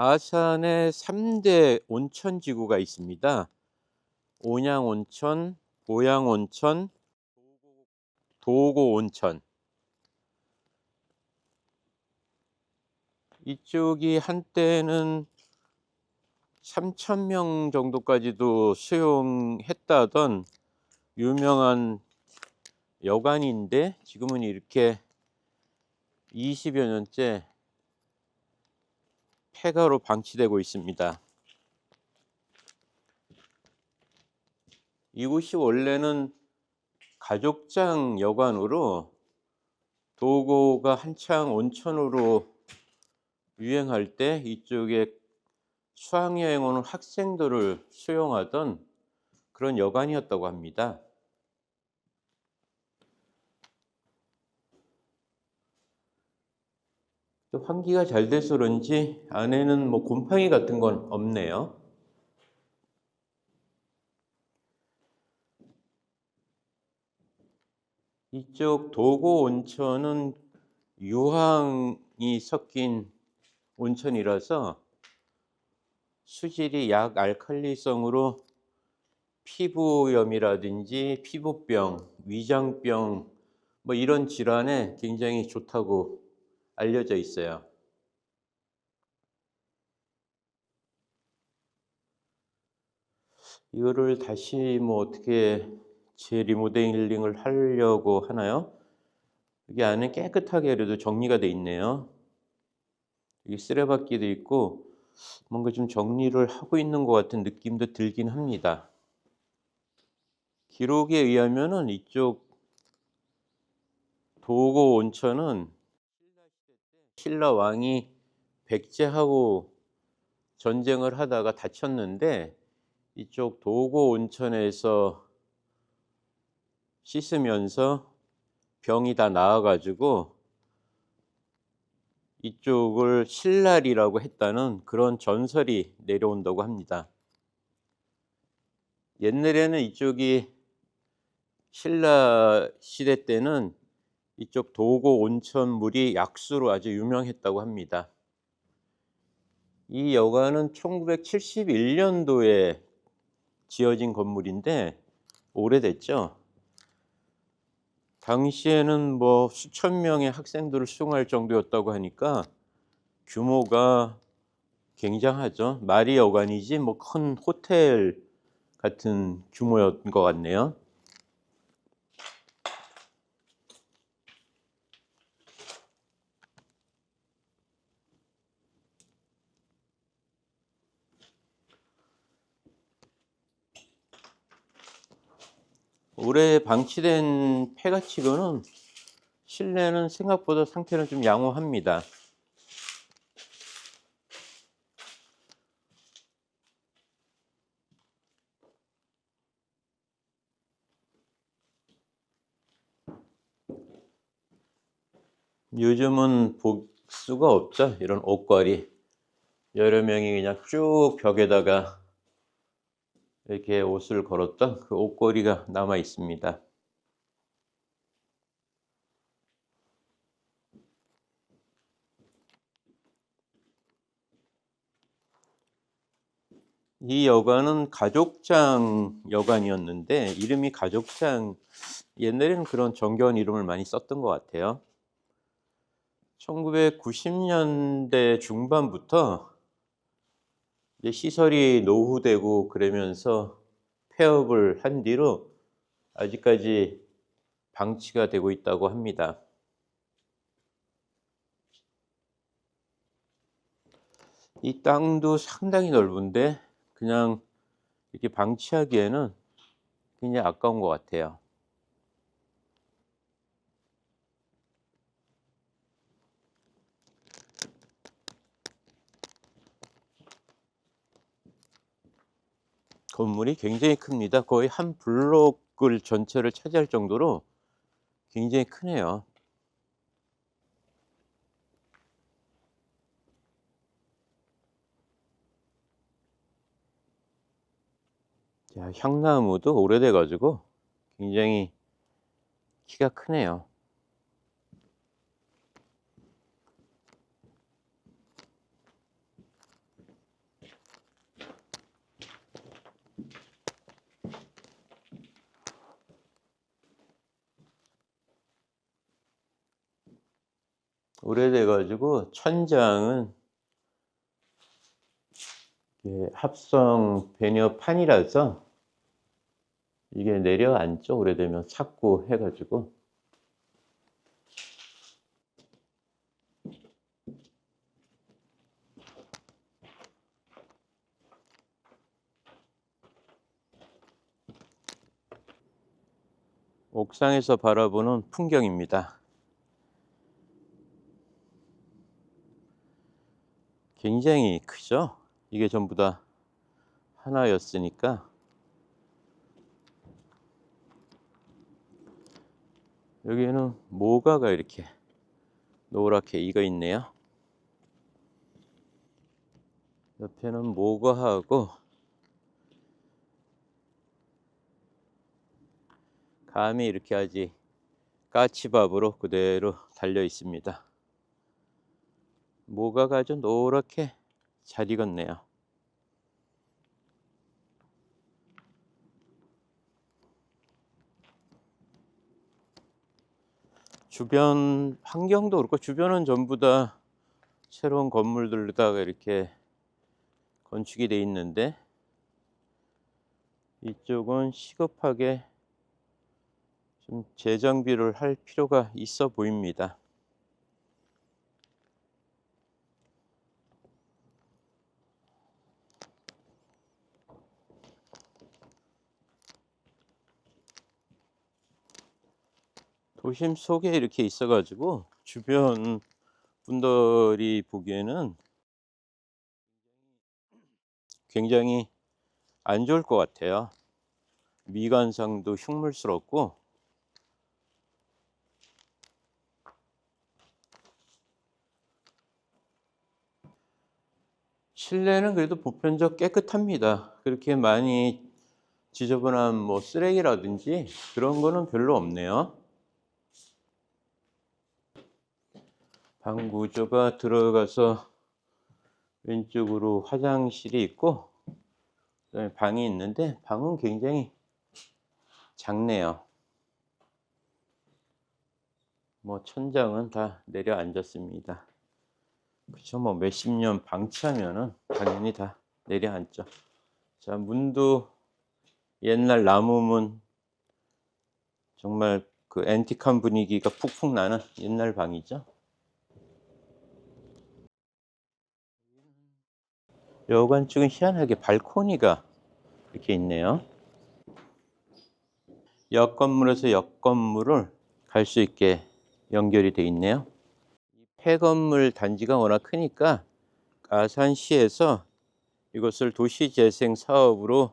아산에 3대 온천 지구가 있습니다. 온양 온천, 보양 온천, 도고 온천. 이쪽이 한때는 3,000명 정도까지도 수용했다던 유명한 여관인데 지금은 이렇게 20여 년째 폐가로 방치되고 있습니다. 이곳이 원래는 가족장 여관으로 도고가 한창 온천으로 유행할 때 이쪽에 수학여행 오는 학생들을 수용하던 그런 여관이었다고 합니다. 또 환기가 잘 돼서 그런지 안에는 뭐 곰팡이 같은 건 없네요. 이쪽 도고 온천은 유황이 섞인 온천이라서 수질이 약 알칼리성으로 피부염이라든지 피부병, 위장병 뭐 이런 질환에 굉장히 좋다고 알려져 있어요. 이거를 다시 뭐 어떻게 재리모델링을 하려고 하나요? 여기 안에 깨끗하게 그래도 정리가 돼 있네요. 여기 쓰레받기도 있고 뭔가 좀 정리를 하고 있는 것 같은 느낌도 들긴 합니다. 기록에 의하면은 이쪽 도고 온천은 신라 왕이 백제하고 전쟁을 하다가 다쳤는데 이쪽 도고 온천에서 씻으면서 병이 다 나아가지고 이쪽을 신랄이라고 했다는 그런 전설이 내려온다고 합니다. 옛날에는 이쪽이 신라 시대 때는 이쪽 도고 온천 물이 약수로 아주 유명했다고 합니다. 이 여관은 1971년도에 지어진 건물인데 오래됐죠. 당시에는 뭐 수천 명의 학생들을 수용할 정도였다고 하니까 규모가 굉장하죠. 말이 여관이지 뭐 큰 호텔 같은 규모였던 것 같네요. 올해 방치된 폐가치고는 실내는 생각보다 상태는 좀 양호합니다. 요즘은 볼 수가 없죠. 이런 옷걸이. 여러 명이 그냥 쭉 벽에다가 이렇게 옷을 걸었던 그 옷걸이가 남아 있습니다. 이 여관은 가족장 여관이었는데 이름이 가족장 옛날에는 그런 정겨운 이름을 많이 썼던 것 같아요. 1990년대 중반부터 이제 시설이 노후되고 그러면서 폐업을 한 뒤로 아직까지 방치가 되고 있다고 합니다. 이 땅도 상당히 넓은데 그냥 이렇게 방치하기에는 굉장히 아까운 것 같아요. 건물이 굉장히 큽니다. 거의 한 블록을 전체를 차지할 정도로 굉장히 크네요. 자, 향나무도 오래돼 가지고 굉장히 키가 크네요. 오래돼 가지고 천장은 합성 배너판이라서 이게 내려앉죠. 오래되면 삭고 해 가지고. 옥상에서 바라보는 풍경입니다. 굉장히 크죠? 이게 전부 다 하나였으니까. 여기에는 모가가 이렇게 노랗게 익어 있네요. 옆에는 모가하고 감이 이렇게 아직 까치밥으로 그대로 달려 있습니다. 모가가 아주 노랗게 잘 익었네요. 주변 환경도 그렇고 주변은 전부 다 새로운 건물들로다가 이렇게 건축이 돼 있는데 이쪽은 시급하게 좀 재정비를 할 필요가 있어 보입니다. 도심 속에 이렇게 있어 가지고 주변 분들이 보기에는 굉장히 안 좋을 것 같아요. 미관상도 흉물스럽고 실내는 그래도 보편적 깨끗합니다. 그렇게 많이 지저분한 뭐 쓰레기라든지 그런 거는 별로 없네요. 방 구조가 들어가서 왼쪽으로 화장실이 있고 그다음에 방이 있는데 방은 굉장히 작네요. 뭐 천장은 다 내려앉았습니다. 그쵸 뭐 몇십 년 방치하면은 당연히 다 내려앉죠. 자 문도 옛날 나무문 정말 그 앤틱한 분위기가 푹푹 나는 옛날 방이죠. 여관 쪽은 희한하게 발코니가 이렇게 있네요. 옆 건물에서 옆 건물을 갈 수 있게 연결이 돼 있네요. 폐건물 단지가 워낙 크니까 아산시에서 이것을 도시재생 사업으로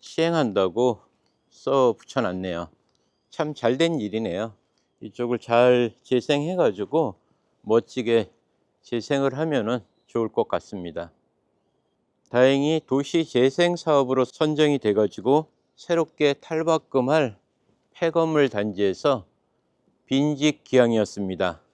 시행한다고 써 붙여놨네요. 참 잘 된 일이네요. 이쪽을 잘 재생해 가지고 멋지게 재생을 하면은 좋을 것 같습니다. 다행히 도시 재생 사업으로 선정이 돼 가지고 새롭게 탈바꿈할 폐건물 단지에서 빈집 기항이었습니다.